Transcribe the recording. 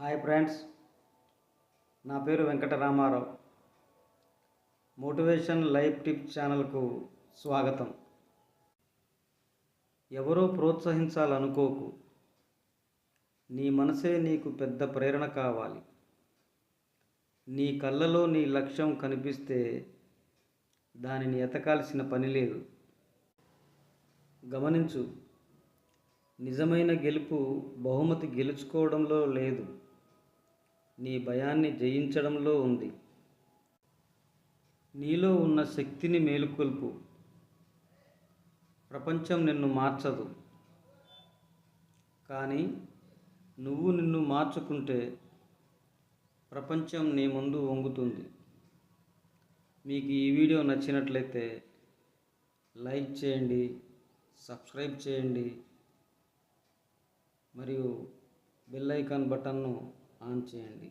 Hi friends నా పేరు Venkataramarao. Motivation life tip ఛానల్కు స్వాగతం. ఎవరో ప్రోత్సహించాలనుకోకు నీ మనసే నీకు పెద్ద ప్రేరణ కావాలి. నీ కళ్ళలో నీ లక్ష్యం కనిపిస్తే దానిని ఎతకాల్సిన పని లేదు. గమనించు నిజమైన గెలుపు బహుమతి గెలుచుకోవడంలో లేదు. నీ భయాన్ని జయించడంలో ఉంది. నీలో ఉన్న శక్తిని మేలుకొల్పు. ప్రపంచం నిన్ను మార్చదు. కానీ నువ్వు నిన్ను మార్చుకుంటే ప్రపంచం నీ ముందు వంగుతుంది. మీకు ఈ వీడియో నచ్చినట్లయితే లైక్ చేయండి సబ్స్క్రైబ్ చేయండి మరియు బెల్ ఐకాన్ బటన్ను ఆన్ చేయండి.